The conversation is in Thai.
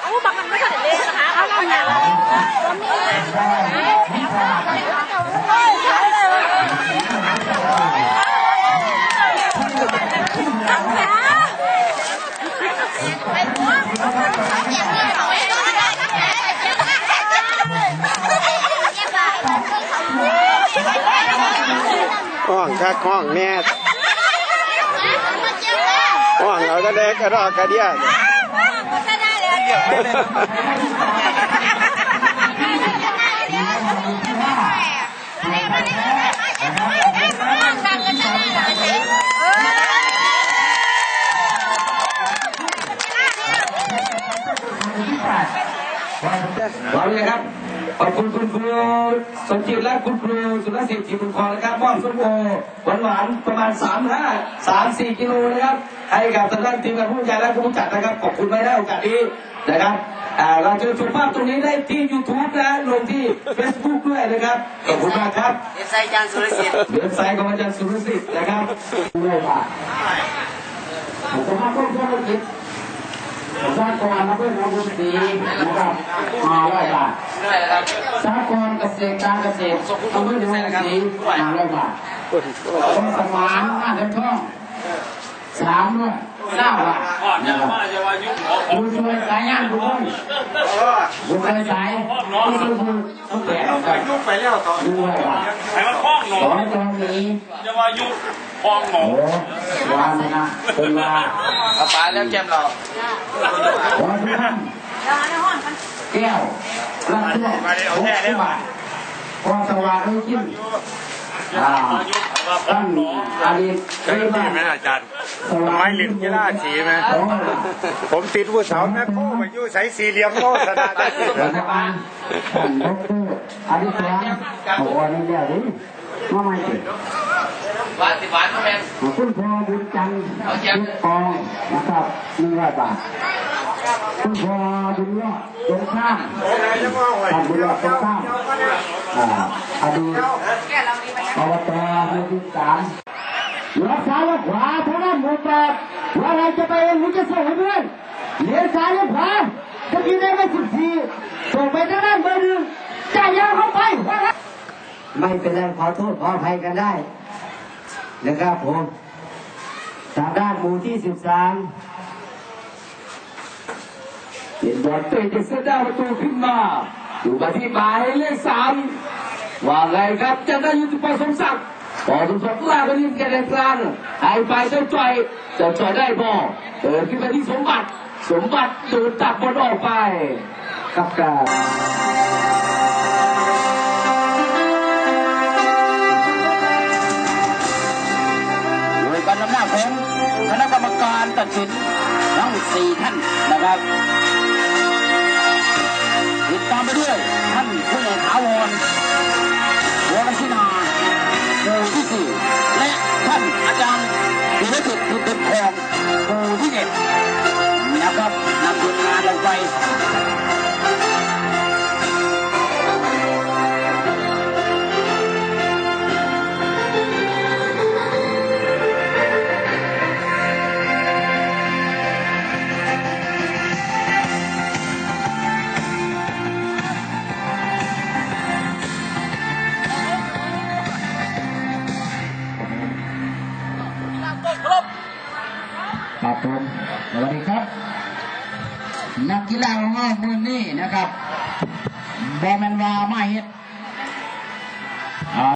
เอาบังมันไม่ทันเล่นนะคะเอาเราเนี่ยเรามี ห้องคักห้องแน่ห้องเอาตะเด็กกระดอกกระเดีย พร้อมเลยครับขอบคุณคุณครูสมจิตและคุณครูสุรศิษฐ์จิตบุญครนะครับมอบส้มโอหวานหวานๆประมาณ3 5 3 4กิโลนะครับให้กับทางด้านทีมงานผู้จัดและผู้จัดนะครับขอบคุณไม่ได้โอกาสนี้นะครับอ่าเราจะชมภาพตรงนี้ได้ที่ YouTube นะลงที่ Facebook ด้วยนะครับขอบคุณมากครับเว็บไซต์อาจารย์สุรศิษฐ์เว็บไซต์ของอาจารย์สุรศิษฐ์นะครับด้วยว่าผมมาเพิ่มธุรกิจผม สร้างกรมาเพื่อทำบุญดีนะครับมาร้อยบาทเหนื่อยแล้วครับสหกรเกษตรการเกษตรทำเพื่อทำบุญดีมาร้อยบาทต้นสมานหน้าเดินท่องสามด้วยเก้าบาทนะดูช่วยสายงานทุกคนดูช่วยสายดูช่วยทุกแบบนะครับยุบไปแล้วตอนด้วยบาทไอ้มันคล้องหนออตรงนี้จะว่ายุบ คล้องหนอโอ้วางเลยนะเป็นว่าเอาปลาแล้วแก้มเราขอทุกท่านแก้วรับทั่วหกสิบบาทพอสว่างให้กินอ่าท่านอาลีเคยมาไหมอาจารย์สว่างไม้ลินกีฬาสีไหมโอ้ผมติดผู้สาวแม่โค้มาอยู่ใส่สี่เหลี่ยมโลสนาได้รัฐบาลท่านดรอาดิสวานบอกว่านี่เดียวดิมาไม่ติด หวานสิหวานมาแมนขอบคุณพ่อบุญจันทร์ทุกกองนะครับหนึ่งร้อยบาทคุณพ่อบุญรอดตรงข้ามท่านบุญรอดตรงข้ามอ่าอดีตอบตหมู่ที่สามรักษาและขวาทางด้านหมู่แปดว่าอะไรจะไปเองหรือจะส่งให้เพื่อนเลี้ยวซ้ายและขวาจะกินได้ไม่สิบสี่ส่งไปทางด้านเบอร์หนึ่งจ่ายยาวเข้าไปว่างั้นไม่เป็นไรขอโทษขออภัยกันได้ นะครับผมทางด้านหมู่ที่สิบสามเห็นบอลเตะจะเซด้ประตูขึ้นมาอยู่มาที่หมายเลขสามว่าไงครับจะได้ยุติปสมศักดิ์ปอสมศักดิ์ลากไปยิงแกนกลางหายไปเจ้าจ่อยเจ้าจ่อยได้บอลเดินขึ้นมาที่สมบัติ สมบัติเดินตักบอลออกไปกับการ ของคณะกรรมการตัดสินทั้งสี่ท่านนะครับติดตามไปด้วยท่านผู้ใหญ่ถาวรวรชินาหมู่ที่สี่และท่านอาจารย์ธีรศิษฐ์ที่เป็นทองหมู่ที่เจ็ดนะครับนำทีมงานลงไป ผมสวัสดีครับ นักกีฬาของเรามือนี้นะครับบอแมนวามาเฮ็ด